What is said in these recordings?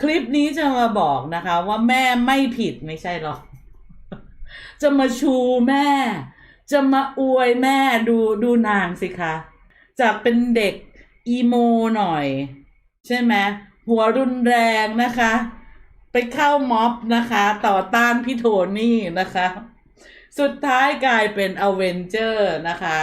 คลิปนี้จะมาบอกนะคะ ว่าแม่ไม่ผิดไม่ใช่หรอก จะมาชูแม่ จะมาอวยแม่ดูดูนางสิคะ จากเป็นเด็กอีโมหน่อย ใช่ไหมหัวรุนแรงนะคะ ไปเข้าม็อบนะคะ ต่อต้านพี่โทนี่นะคะ สุดท้ายกลายเป็นอเวนเจอร์นะคะ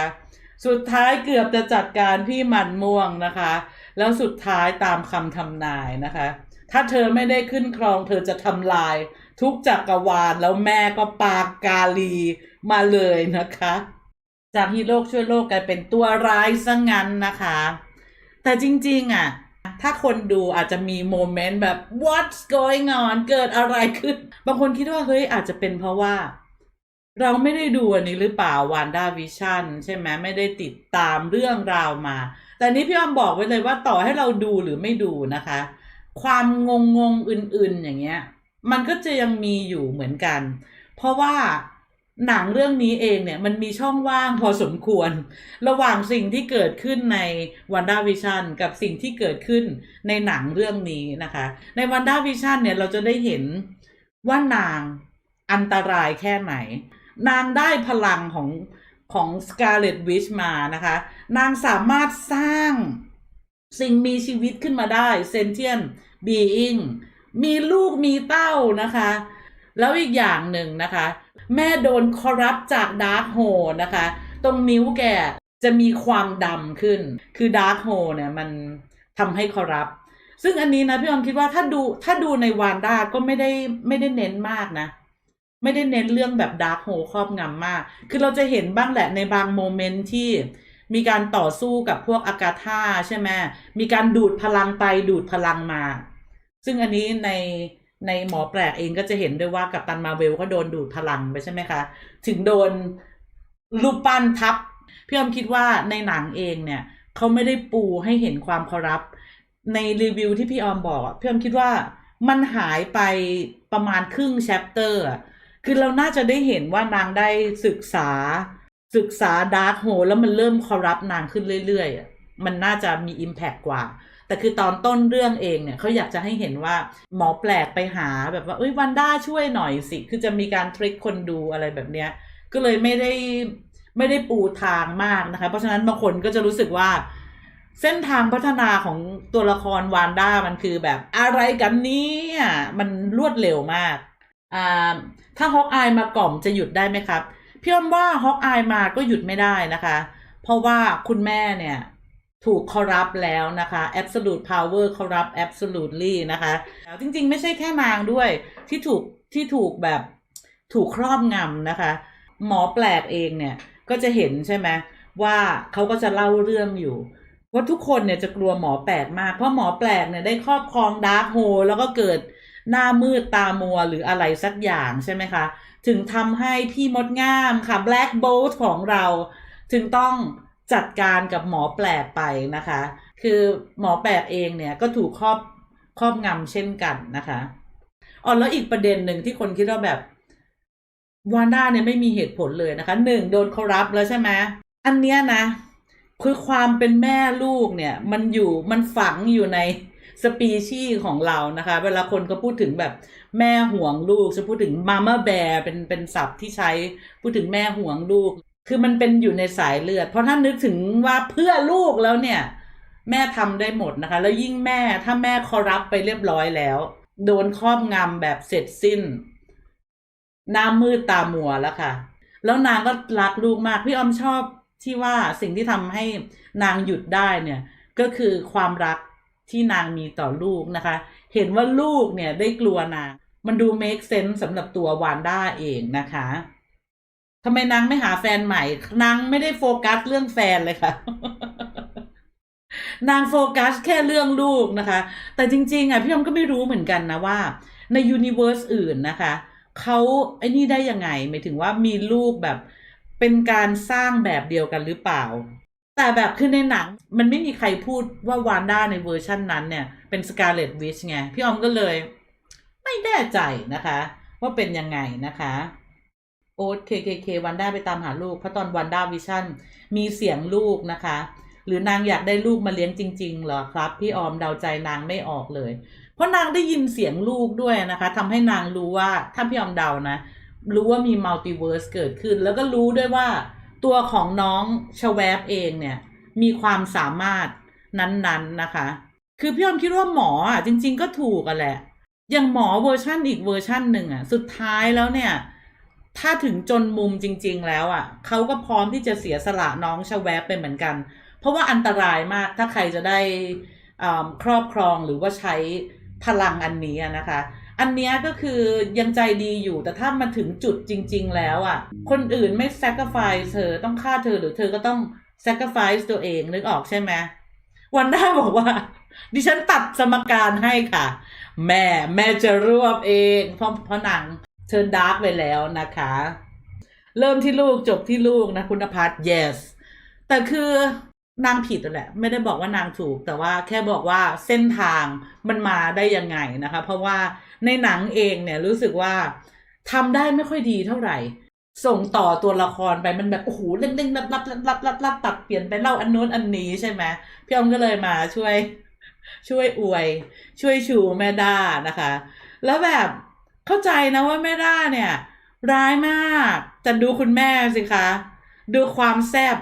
สุดท้ายเกือบจะจัดการพี่หมันม่วงนะคะ แล้วสุดท้ายตามคำทำนายนะคะ ถ้าเธอไม่ได้ขึ้นครอง เธอจะทำลาย ทุกจักรวาลแล้วแม่ก็ปากกาลีมาเลยนะคะ จากฮีโร่ช่วยโลกกลายเป็นตัวร้ายซะงั้นนะคะ แต่จริงๆอะถ้าคนดูอาจจะมีโมเมนต์แบบ what's going on เกิดอะไรขึ้น บางคนคิดว่า เฮ้ย อาจจะเป็นเพราะว่า เราไม่ได้ดูอันนี้หรือเปล่าวานด้าวิชั่นใช่ไหมไม่ได้ติดตามเรื่องราวมา แต่นี้พี่อ้อมบอกไว้เลยว่าต่อให้เราดูหรือไม่ดูนะคะ ความงงงๆอื่น ๆ อย่างเงี้ย มันก็จะยังมีอยู่เหมือนกัน เพราะว่าหนังเรื่องนี้เองเนี่ยมันมีช่องว่างพอสมควร ระหว่างสิ่งที่เกิดขึ้นในวันด้าวิชั่นกับสิ่งที่เกิดขึ้นในหนังเรื่องนี้นะคะ ในวันด้าวิชั่นเนี่ยเราจะได้เห็นว่านางอันตรายแค่ไหน นางได้พลังของของ Scarlet Witch มานะคะ นางสามารถสร้าง สิ่งมีชีวิตขึ้นมาได้ Sentient Being มีลูกมีเต้านะคะ แล้วอีกอย่างหนึ่งนะคะ แม่โดนคอรับจากดาร์ h โฮนะคะ ตรงนิ้วแกจะมีความดำขึ้น คือดาร์ h โฮเนี่ยมันทำให้คอรับซึ่งอันนี้นะพี่ออมคิดว่าถ้าดูถ้าดูในวานด้าก็ไม่ได้ไม่ได้เน้นมากนะ ไม่ได้เน้นเรื่องแบบดาร์ h โฮครอบงำมาก คือเราจะเห็นบ้างแหละในบางโมเมนต์ที่ มีการต่อสู้กับพวกอากาธาใช่ไหมมีการดูดพลังไปดูดพลังมา ซึ่งอันนี้ในในหมอแปลกเองก็จะเห็นด้วยว่ากัปตันมาเวลก็โดนดูดพลังไปใช่ไหมคะ ถึงโดนรูปปั้นทับพี่อมคิดว่าในหนังเองเนี่ยเขาไม่ได้ปูให้เห็นความเคารพในรีวิวที่พี่ออมบอกพี่ออมคิดว่ามันหายไปประมาณครึ่งแชปเตอร์ คือเราน่าจะได้เห็นว่านางได้ศึกษา ศึกษาดาร์ h โฮแล้วมันเริ่มคอรับนางขึ้นเรื่อยๆมันน่าจะมี Impact กว่า แต่คือตอนต้นเรื่องเองเนี่ยเขาอยากจะให้เห็นว่าหมอแปลกไปหาแบบว่าเอ้ยวันด้าช่วยหน่อยสิ คือจะมีการทริคคนดูอะไรแบบเนี้ย ก็เลยไม่ได้ไม่ได้ปูทางมากนะคะ เพราะฉะนั้นบางคนก็จะรู้สึกว่า เส้นทางพัฒนาของตัวละครวานด้ามันคือแบบอะไรกันนี่ยมันรวดเร็วมากอ่าถ้าฮอกอายมากล่อมจะหยุดได้ไหมครับ พี่อ้อมว่าฮอกอายมาก็หยุดไม่ได้นะคะ เพราะว่าคุณแม่เนี่ยถูกคอรับแล้วนะคะ absolute power คอรับ absolutely นะคะแล้วจริงๆ ไม่ใช่แค่นางด้วยที่ถูกที่ถูกแบบถูกครอบงำนะคะ หมอแปลกเองเนี่ยก็จะเห็นใช่ไหมว่าเขาก็จะเล่าเรื่องอยู่ว่าทุกคนเนี่ยจะกลัวหมอแปลกมาก เพราะหมอแปลกเนี่ยได้ครอบครองดาร์กโฮแล้วก็เกิดหน้ามืดตามัวหรืออะไรสักอย่างใช่ไหมคะ ถึงทำให้พี่มดงามค่ะ Black Bolt ของเรา ถึงต้องจัดการกับหมอแปลกไปนะคะ คือหมอแปลกเองเนี่ยก็ถูกครอบครอบงำเช่นกันนะคะอ๋อแล้วอีกประเด็นหนึ่งที่คนคิดว่าแบบวานด้าเนี่ยไม่มีเหตุผลเลยนะคะหนึ่งโดนเขารับแล้วใช่ไหมอันเนี้ยนะคือความเป็นแม่ลูกเนี่ย มันอยู่มันฝังอยู่ใน สปีชีของเรานะคะ เวลาคนก็พูดถึงแบบแม่ห่วงลูกจะพูดถึงมาม่าแบร์เป็นเป็นศัพท์ที่ใช้พูดถึงแม่ห่วงลูก คือมันเป็นอยู่ในสายเลือด เพราะถ้านึกถึงว่าเพื่อลูกแล้วเนี่ย แม่ทำได้หมดนะคะ แล้วยิ่งแม่ถ้าแม่คอรับไปเรียบร้อยแล้ว โดนครอบงำแบบเสร็จสิ้น หน้ามืดตามัวแล้วค่ะ แล้วนางก็รักลูกมากพี่ออมชอบที่ว่าสิ่งที่ทำให้นางหยุดได้เนี่ย ก็คือความรัก ที่นางมีต่อลูกนะคะ เห็นว่าลูกเนี่ยได้กลัวนางมันดู make sense สำหรับตัววานด้าเองนะคะทำไมนางไม่หาแฟนใหม่ นางไม่ได้โฟกัสเรื่องแฟนเลยค่ะ นางโฟกัสแค่เรื่องลูกนะคะ แต่จริง ๆอะพี่อมก็ไม่รู้เหมือนกันนะว่า ในยูนิเวอร์สอื่นนะคะเขาไอ้นี่ได้ยังไงหมายถึงว่ามีลูกแบบเป็นการสร้างแบบเดียวกันหรือเปล่า แต่แบบคือในหนังมันไม่มีใครพูดว่าวานด้าในเวอร์ชั่นนั้นเนี่ย เป็นสกาเลตวิชไง พี่ออมก็เลย ไม่แน่ใจนะคะ ว่าเป็นยังไงนะคะ โอ๊ตเคเคเควันด้าไปตามหาลูกเพราะตอนวันด้าวิชั่นมีเสียงลูกนะคะ หรือนางอยากได้ลูกมาเลี้ยงจริง ๆ เหรอครับ พี่ออมเดาใจนางไม่ออกเลย เพราะนางได้ยินเสียงลูกด้วยนะคะทำให้นางรู้ว่าถ้าพี่ออมเดานะ รู้ว่ามีมัลติเวิร์สเกิดขึ้น แล้วก็รู้ด้วยว่า ตัวของน้องชวบเองเนี่ยมีความสามารถนั้นๆนะคะ คือพี่อมคิดว่าหมออะจริง ๆ ก็ถูกอะแหละ อย่างหมอเวอร์ชั่นอีกเวอร์ชั่นหนึ่งอะสุดท้ายแล้วเนี่ย ถ้าถึงจนมุมจริง ๆ แล้วอะเขาก็พร้อมที่จะเสียสละน้องชวบไปเหมือนกัน เพราะว่าอันตรายมากถ้าใครจะได้อ่าครอบครองหรือว่าใช้พลังอันนี้นะคะ อันเนี้ยก็คือยังใจดีอยู่แต่ถ้ามาถึงจุดจริง ๆ แล้วอะ คนอื่นไม่ sacrifice เธอต้องฆ่าเธอหรือเธอก็ต้อง sacrifice ตัวเองนึกออกใช่ไหมวันด้าบอกว่า ดิฉันตัดสมการให้ค่ะ แม่แม่จะรวบเองเพราะเพราะหนังเธอดาร์กไปแล้วนะคะ เริ่มที่ลูกจบที่ลูกนะคุณพัฒน์ yes แต่คือ นางผิดแหละ ไม่ได้บอกว่านางถูก แต่ว่าแค่บอกว่าเส้นทางมันมาได้ยังไงนะคะ เพราะว่าในหนังเองเนี่ยรู้สึกว่าทำได้ไม่ค่อยดีเท่าไหร่ ส่งต่อตัวละครไปมันแบบโอ้โหเร่งเร่งรับรับรับรับรับรับตัดเปลี่ยนไปเล่าอันนู้นอันนี้ใช่ไหมพี่อมก็เลยมาช่วย ช่วยอวย ช่วยชูแม่ด้านะคะ แล้วแบบเข้าใจนะว่าแม่ด้าเนี่ย ร้ายมากแต่ดูคุณแม่สิคะ ดูความแซ่บ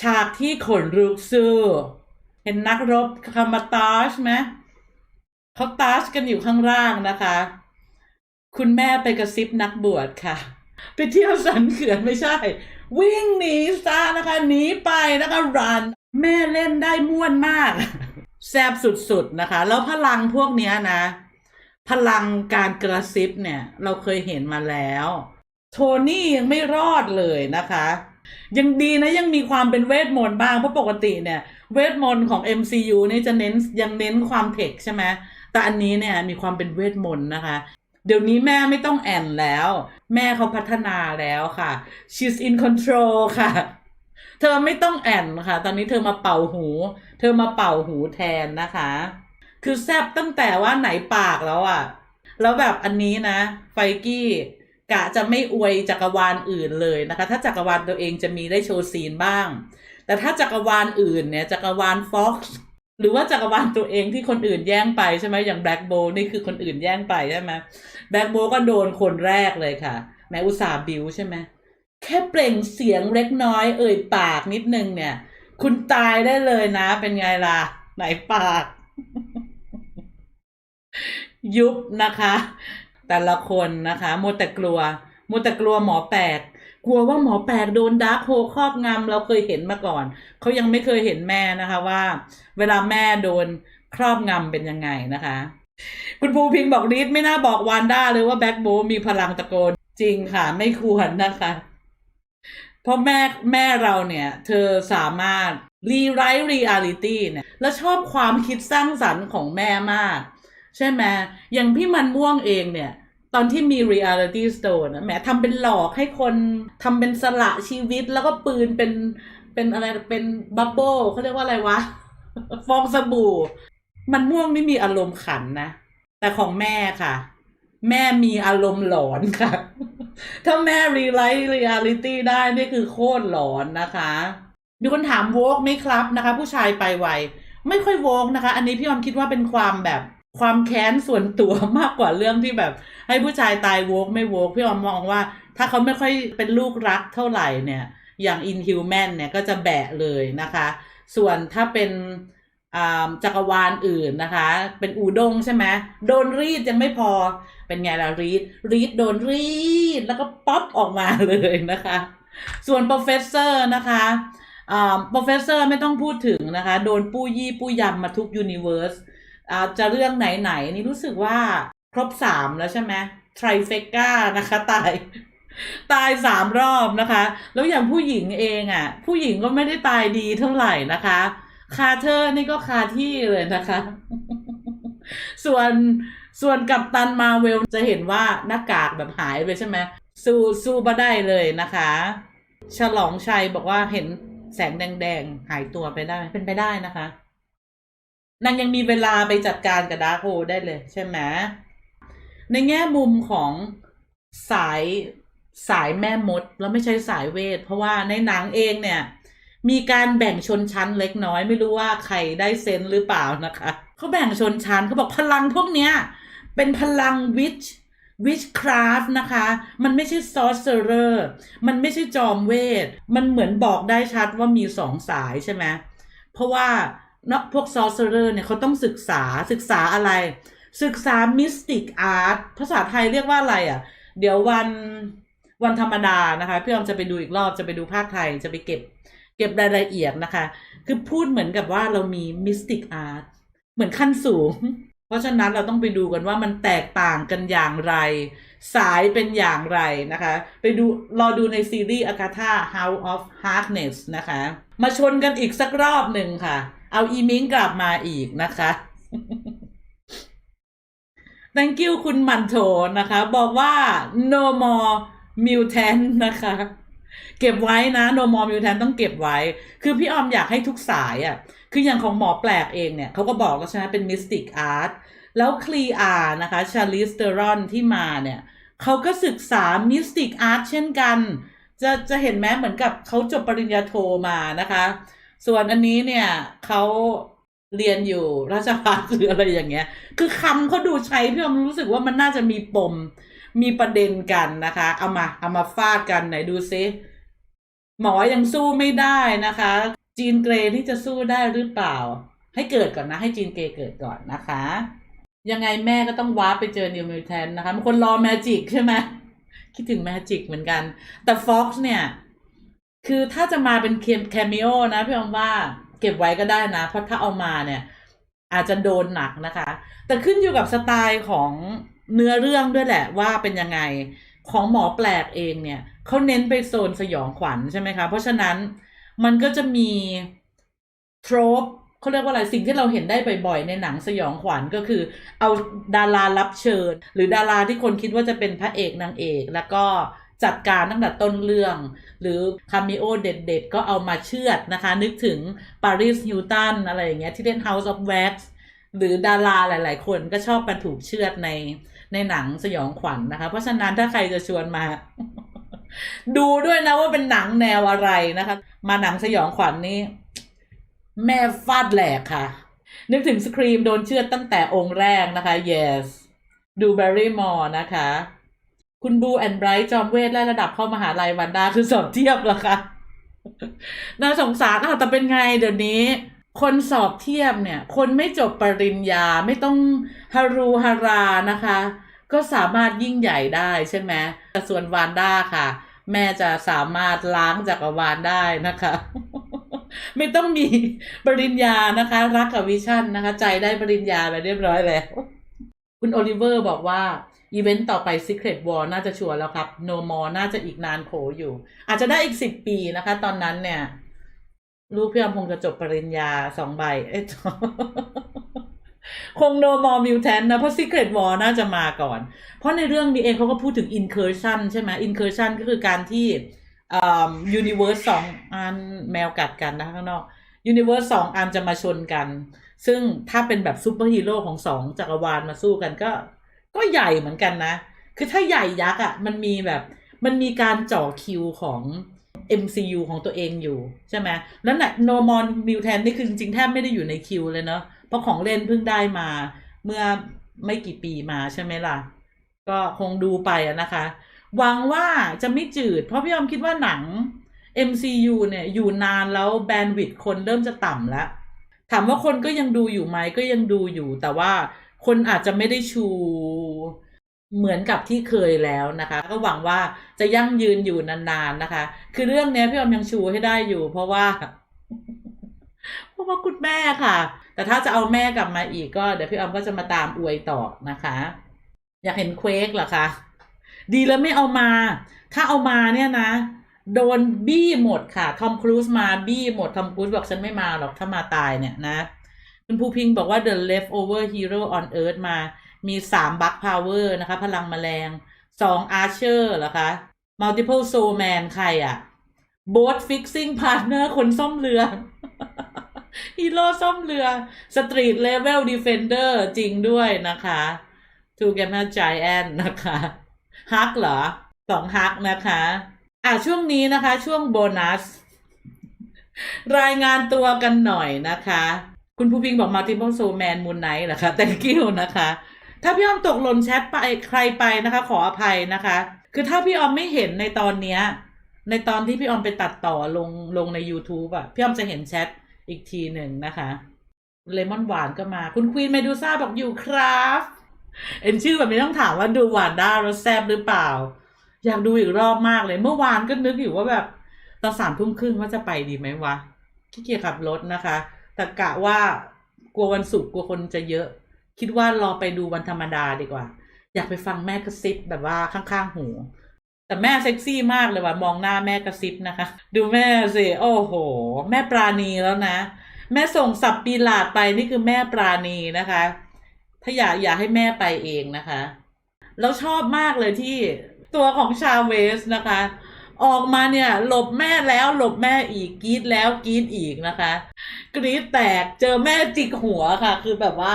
ฉากที่ขนลุกสู้เห็นนักรบคามาตาชไหมเขาตาชกันอยู่ข้างล่างนะคะ คุณแม่ไปกระซิบนักบวชค่ะ ไปเที่ยวสันเขื่อนไม่ใช่ วิ่งหนีซะนะคะหนีไปนะคะรัน แม่เล่นได้ม่วนมากแซบสุดๆนะคะ แล้วพลังพวกนี้นะ พลังการกระซิบเนี่ย เราเคยเห็นมาแล้ว โทนี่ยังไม่รอดเลยนะคะ ยังดีนะยังมีความเป็นเวทมนต์บ้าง เพราะปกติเนี่ย เวทมนต์ของ MCU นี่จะเน้นยังเน้นความเทคใช่ไหมแต่อันนี้เนี่ยมีความเป็นเวทมนต์นะคะ เดี๋ยวนี้แม่ไม่ต้องแอนแล้ว แม่เขาพัฒนาแล้วค่ะ she's in control ค่ะ เธอไม่ต้องแอนค่ะ ตอนนี้เธอมาเป่าหู เธอมาเป่าหูแทนนะคะ คือแซบตั้งแต่ว่าไหนปากแล้วอะ่ะ แล้วแบบอันนี้นะ ไฟกี้ กะจะไม่อวยจักรวาลอื่นเลยนะคะ ถ้าจักรวาลตัวเองจะมีได้โชว์ซีนบ้าง แต่ถ้าจักรวาลอื่นเนี่ยจักรวาลฟ็อกซ์หรือว่าจักรวาลตัวเองที่คนอื่นแย่งไปใช่ไหมอย่างแบล็กโบนี่คือคนอื่นแย่งไปใช่ไหมแบล็กโบก็โดนคนแรกเลยค่ะ แม้อุตสาห์บิวใช่ไหมแค่เปล่งเสียงเล็กน้อยเอ่ยปากนิดนึงเนี่ย คุณตายได้เลยนะ เป็นไงล่ะ ไหนปาก ยุบนะคะ แต่ละคนนะคะมัวแต่กลัวมัวแต่กลัวหมอแปลกกลัวว่าหมอแปลกโดนดาร์คโฮครอบงำเราเคยเห็นมาก่อน เขายังไม่เคยเห็นแม่นะคะว่า เวลาแม่โดนครอบงำเป็นยังไงนะคะ คุณภูพิงบอกรีดไม่น่าบอกวานด้าเลยว่าแบ็คโบมีพลังตะโกนจริงค่ะ ไม่ควรนะคะ เพราะแม่แม่เราเนี่ย เธอสามารถรีไรต์รีอาลิตี้เนี่ย แล้วชอบความคิดสร้างสรรค์ของแม่มาก ใช่ไหมอย่างพี่มันม่วงเองเนี่ย ตอนที่มี Reality Stone นะแหมทำเป็นหลอกให้คนทำเป็นสละชีวิตแล้วก็ปืนเป็นเป็นอะไรเป็นบับเบิลเขาเรียกว่าอะไรวะ ฟองสบู่ มันม่วงไม่มีอารมณ์ขันนะ แต่ของแม่ค่ะ แม่มีอารมณ์หลอนค่ะ ถ้าแม่รีไลท์เรียลิตี้ได้นี่คือโคตรหลอนนะคะมีคนถามโวกไหมครับนะคะ ผู้ชายไปไวไม่ค่อยโวกนะคะ อันนี้พี่ออมคิดว่าเป็นความแบบ ความแค้นส่วนตัวมากกว่าเรื่องที่แบบ ให้ผู้ชายตายโวกไม่โวกพี่ออมมองว่า ถ้าเขาไม่ค่อยเป็นลูกรักเท่าไหร่เนี่ย อย่าง Inhuman เนี่ยก็จะแบะเลยนะคะ ส่วนถ้าเป็นจักรวาลอื่นนะคะ เป็นอูด้งใช่ไหมโดนรีดยังไม่พอเป็นไงล่ะรีดรีดโดนรีดแล้วก็ป๊อปออกมาเลยนะคะ ส่วน professor นะคะอ่า professor ไม่ต้องพูดถึงนะคะ โดนปู้ยี่ปู้ยำมาทุก universe อ่าจะเรื่องไหนๆนี่รู้สึกว่าครบสามแล้วใช่ไหม trifecta นะคะตายตายสามรอบนะคะ แล้วอย่างผู้หญิงเองอะ ผู้หญิงก็ไม่ได้ตายดีเท่าไหร่นะคะ คาเทอร์นี่ก็คาที่เลยนะคะ ส่วนส่วนกับตันมาเวลจะเห็นว่าหน้ากากแบบหายไปใช่ไหมสู้สู้มาได้เลยนะคะ ฉลองชัยบอกว่าเห็นแสงแดงๆ หายตัวไปได้เป็นไปได้นะคะ นางยังมีเวลาไปจัดการกับดาร์คโฮได้เลยใช่ไหมในแง่มุมของสายสายแม่มด แล้วไม่ใช่สายเวท เพราะว่าในหนังเองเนี่ย มีการแบ่งชนชั้นเล็กน้อยไม่รู้ว่าใครได้เซนหรือเปล่านะคะเขาแบ่งชนชั้นเขาบอกพลังพวกเนี้ย เป็นพลังวิช witchcraft นะคะ มันไม่ใช่ sorcerer มันไม่ใช่จอมเวท มันเหมือนบอกได้ชัดว่ามีสองสายใช่ไหมเพราะว่า เนาะพวก sorcerer เนี่ยเขาต้องศึกษาศึกษาอะไร ศึกษา mystic art ภาษาไทยเรียกว่าอะไรอะ เดี๋ยววันวันธรรมดานะคะพี่ออมจะไปดูอีกรอบจะไปดูภาคไทยจะไปเก็บ เก็บรายละเอียดนะคะ คือพูดเหมือนกับว่าเรามี mystic art เหมือนขั้นสูง เพราะฉะนั้นเราต้องไปดูกันว่ามันแตกต่างกันอย่างไร สายเป็นอย่างไรนะคะ ไปดูรอดูในซีรีส์ Agatha House of Harkness นะคะ มาชนกันอีกสักรอบหนึ่งค่ะ เอาอีมิงกลับมาอีกนะคะ thank you คุณมันโถนะคะ บอกว่า no more mutant นะคะ เก็บไว้นะ no more mutant ต้องเก็บไว้ คือพี่ออมอยากให้ทุกสายอะ่ะ คืออย่างของหมอแปลกเองเนี่ยเขาก็บอกแล้วใช่ไหมเป็น mystic art แล้วคลีอานะคะชาลิสเตอรอนที่มาเนี่ยเขาก็ศึกษา mystic art เช่นกัน จะจะเห็นไหมเหมือนกับเขาจบปริญญาโทมานะคะ ส่วนอันนี้เนี่ยเขาเรียนอยู่ราชภัฏหรืออะไรอย่างเงี้ย คือคำเขาดูใช้พี่อมรู้สึกว่ามันน่าจะมีปม มีประเด็นกันนะคะ เอามาเอามาฟาดกันไหนดูซิ หมอยังสู้ไม่ได้นะคะ จีนเกรย์ที่จะสู้ได้หรือเปล่า ให้เกิดก่อนนะ ให้จีนเกรย์เกิดก่อนนะคะ ยังไงแม่ก็ต้องว้าไปเจอนิวมิวแทนนะคะบางคนรอแมจิกใช่ไหมคิดถึงแมจิกเหมือนกัน แต่ฟ็อกซ์เนี่ย คือถ้าจะมาเป็นเคมแคมิโอนะพี่อมว่าเก็บไว้ก็ได้นะ เพราะถ้าเอามาเนี่ย อาจจะโดนหนักนะคะ แต่ขึ้นอยู่กับสไตล์ของเนื้อเรื่องด้วยแหละว่าเป็นยังไงของหมอแปลกเองเนี่ยเขาเน้นไปโซนสยองขวัญใช่ไหมคะ เพราะฉะนั้นมันก็จะมีโทรปเขาเรียกว่าอะไรสิ่งที่เราเห็นได้บ่อยๆในหนังสยองขวัญก็คือ เอาดารารับเชิญ หรือดาราที่คนคิดว่าจะเป็นพระเอกนางเอก แล้วก็ จัดการตั้งแต่ต้นเรื่อง หรือคาเมโอเด็ดๆ ก็เอามาเชือดนะคะ นึกถึงปาริสฮิลตันอะไรอย่างเงี้ยที่เล่น House of Wax หรือดาราหลาย ๆ คนก็ชอบมาถูกเชือดในในหนังสยองขวัญนะคะ เพราะฉะนั้นถ้าใครจะชวนมา ดูด้วยนะว่าเป็นหนังแนวอะไรนะคะ มาหนังสยองขวัญนี่แม่ฟาดแหลกค่ะ นึกถึงสครีมโดนเชือดตั้งแต่องค์แรกนะคะ yes ดูแบร์รี่มอร์นะคะ คุณบูแอนไบรท์จอมเวทไล่ระดับเข้ามหาลัยวันดาคือสอบเทียบเหรอคะน่าสงสารอ้าวแต่เป็นไงเดี๋ยวนี้ คนสอบเทียบเนี่ย คนไม่จบปริญญาไม่ต้องฮารูฮารานะคะ ก็สามารถยิ่งใหญ่ได้ใช่ไหมแต่ส่วนวานด้าค่ะ แม่จะสามารถล้างจักรวาลได้นะคะ ไม่ต้องมีปริญญานะคะ รักกับวิชั่นนะคะ ใจได้ปริญญาไปเรียบร้อยแล้ว คุณโอลิเวอร์บอกว่า อีเวนต์ต่อไป Secret War น่าจะชัวร์แล้วครับ No More น่าจะอีกนานโขอยู่ อาจจะได้อีกสิบปีนะคะ ตอนนั้นเนี่ย ลูกพี่อมคงจะจบปริญญาสองใบ เอ๊ะคง No More Mutant นะเพราะ Secret War น่าจะมาก่อน เพราะในเรื่องนี้เองเขาก็พูดถึง Incursion ใช่ไหม Incursion ก็คือการที่อ่า Universe สองอันแมวกัดกันนะข้างนอก Universe สองอันจะมาชนกัน ซึ่งถ้าเป็นแบบซูเปอร์ฮีโร่ของสองจักรวาลมาสู้กันก็ ก็ใหญ่เหมือนกันนะ คือถ้าใหญ่ยักษ์อะมันมีแบบมันมีการเจ่อคิวของ MCU ของตัวเองอยู่ใช่ไหมแล้วน่ะโนมอนมิวแทนนี่คือจริงๆแทบไม่ได้อยู่ในคิวเลยเนาะเพราะของเล่นเพิ่งได้มา เมื่อไม่กี่ปีมาใช่ไหมล่ะ ก็คงดูไปอะนะคะหวังว่าจะไม่จืด เพราะพี่ยอมคิดว่าหนัง MCU เนี่ย อยู่นานแล้วแบนด์วิดต์คนเริ่มจะต่ำแล้ว ถามว่าคนก็ยังดูอยู่ไหมก็ยังดูอยู่ แต่ว่า คนอาจจะไม่ได้ชูเหมือนกับที่เคยแล้วนะคะ ก็หวังว่าจะยั่งยืนอยู่นานๆนะคะ คือเรื่องนี้พี่ออมยังชูให้ได้อยู่ เพราะว่า เพราะว่าคุณแม่ค่ะ แต่ถ้าจะเอาแม่กลับมาอีกก็เดี๋ยวพี่ออมก็จะมาตามอวยต่อนะคะ อยากเห็นเควกเหรอคะดีแล้วไม่เอามา ถ้าเอามาเนี่ยนะ โดนบี้หมดค่ะทอมครูซมาบี้หมดทอมครูซบอกฉันไม่มาหรอกถ้ามาตายเนี่ยนะ คุณภูพิงบอกว่า The Leftover Hero on Earth มา มีสามบัคพาวเวอร์นะคะ พลังแมลงสองอาร์เชอร์เหรอคะ Multiple Soul Man ใครอะ Boat Fixing Partner คนซ่อมเรือ ฮีโร่ซ่อมเรือ Street Level Defender จริงด้วยนะคะ Two g a m m a Giant นะคะฮักเหรอสองฮักนะคะ อะช่วงนี้นะคะ ช่วงโบนัส รายงานตัวกันหน่อยนะคะ คุณผู้พิงบอก multiple soul man moon night เหรอคะ thank you นะคะ ถ้าพี่ออมตกหล่นแชทไปใครไปนะคะ ขออภัยนะคะ คือถ้าพี่ออมไม่เห็นในตอนเนี้ย ในตอนที่พี่ออมไปตัดต่อลงลงใน YouTube อะพี่ออมจะเห็นแชทอีกทีหนึ่งนะคะเลมอนหวานก็มา คุณควีนเมดูซ่าบอกอยู่ครับเอ็นชื่อแบบนี้ต้องถามว่าดูหวานด้าแล้วแซบหรือเปล่า อยากดูอีกรอบมากเลย เมื่อวานก็นึกอยู่ว่าแบบตอนสามทุ่มครึ่งว่าจะไปดีไหมวะขี้เกียจขับรถนะคะ แต่กะว่ากลัววันศุกร์กลัวคนจะเยอะ คิดว่ารอไปดูวันธรรมดาดีกว่า อยากไปฟังแม่กระซิบแบบว่าข้างๆหู แต่แม่เซ็กซี่มากเลยว่ะมองหน้าแม่กระซิบนะคะ ดูแม่สิโอ้โห แม่ปราณีแล้วนะ แม่ส่งสับปีหลาดไปนี่คือแม่ปราณีนะคะ ถ้าอยากอยากให้แม่ไปเองนะคะ แล้วชอบมากเลยที่ตัวของชาเวสนะคะ ออกมาเนี่ย หลบแม่แล้วหลบแม่อีกกรีดแล้วกรีดอีกนะคะ กรีดแตกเจอแม่จิกหัวค่ะ คือแบบว่า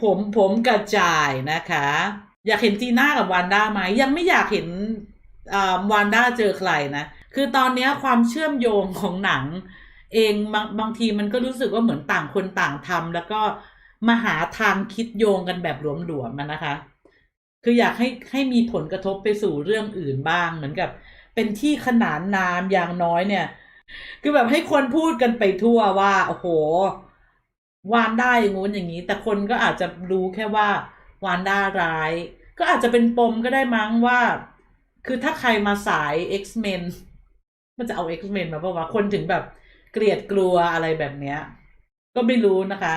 ผมผมกระจายนะคะ อยากเห็นจีน่ากับวานด้าไหมยังไม่อยากเห็นอ่าวานด้าเจอใครนะ คือตอนนี้ความเชื่อมโยงของหนัง เองบางบางทีมันก็รู้สึกว่าเหมือนต่างคนต่างทำแล้วก็มาหาทางคิดโยงกันแบบหลวมๆมันนะคะ คืออยากให้ให้มีผลกระทบไปสู่เรื่องอื่นบ้างเหมือนกับ เป็นที่ขนานนามอย่างน้อยเนี่ย คือแบบให้คนพูดกันไปทั่วว่าโอ้โหวานได้อย่างงู้นอย่างนี้ แต่คนก็อาจจะรู้แค่ว่าวานด้าร้าย ก็อาจจะเป็นปมก็ได้มั้งว่า คือถ้าใครมาสาย X-Men มันจะเอา X-Men มาเพราะว่าคนถึงแบบเกลียดกลัวอะไรแบบเนี้ย ก็ไม่รู้นะคะ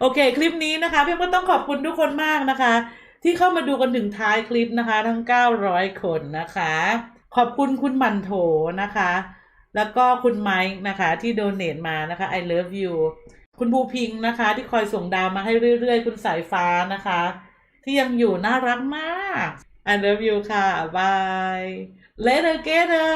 โอเค คลิปนี้นะคะ เพี่ก็ต้องขอบคุณทุกคนมากนะคะ ที่เข้ามาดูกันถึงท้ายคลิปนะคะ ทั้ง 900 คนนะคะ ขอบคุณคุณมันโถนะคะ แล้วก็คุณไมค์นะคะที่โดเน a มานะคะ I love you คุณบูพิงนะคะ ที่คอยส่งดาวมาให้เรื่อยๆ คุณสายฟ้านะคะ ที่ยังอยู่น่ารักมาก I love you ค่ะบาย later later